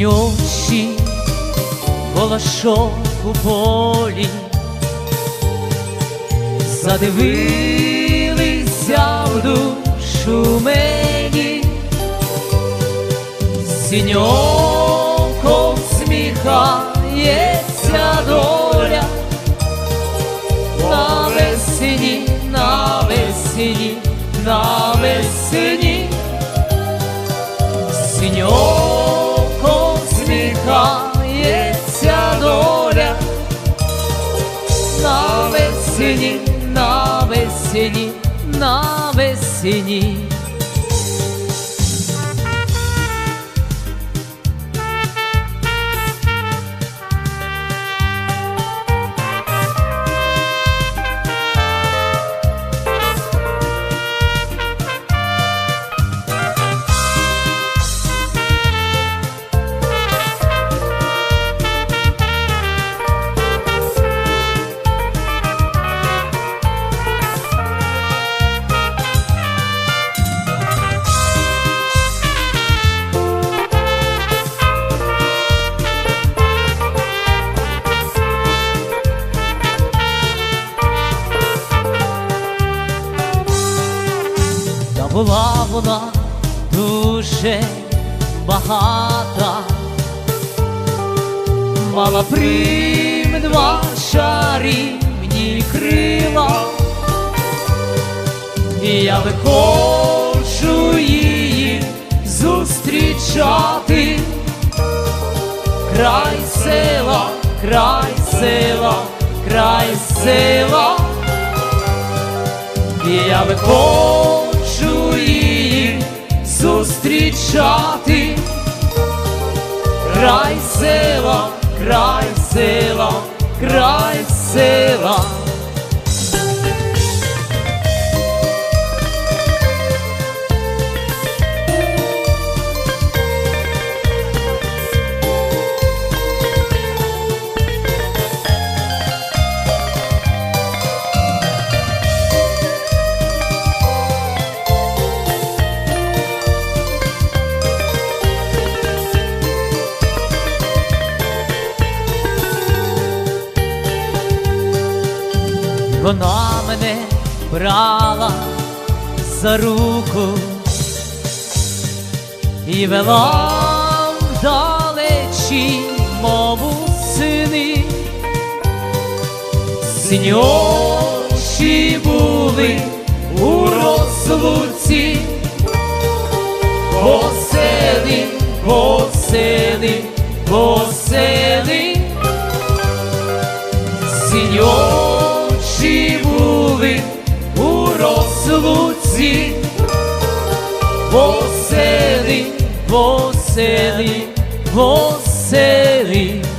синьоші, волошок у полі, задивилися в душу мені, синьоком весені, на весені, на весені. Була вона дуже багата, мала прим два чарівні крила, і я виходжу її зустрічати, край села, край села, край села. І я виходжу зустрічати, край села, край села, край села. Вона мене брала за руку і вела вдалечі, мову сини, сині були у розлуці, посели, посели, esqueci Você, você, você, você.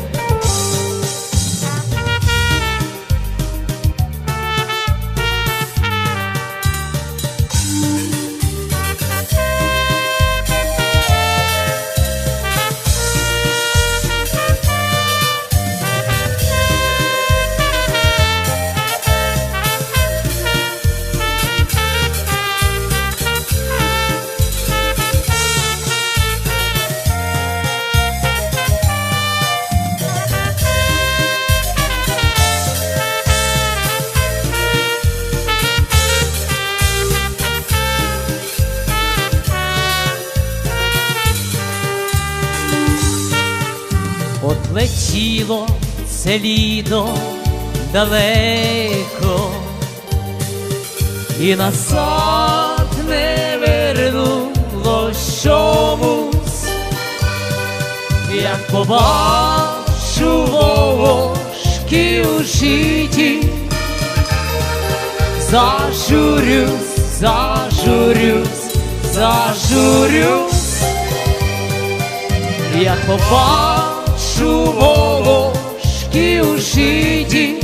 Летіло це літо далеко, і назад не вернуло чомусь, як побачу волошки у житті, зажурюсь, зажурюсь, зажурюсь. Як побачу волошки у житті,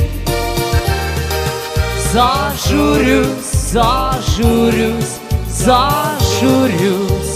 зажурюсь, зажурюсь, зажурюсь.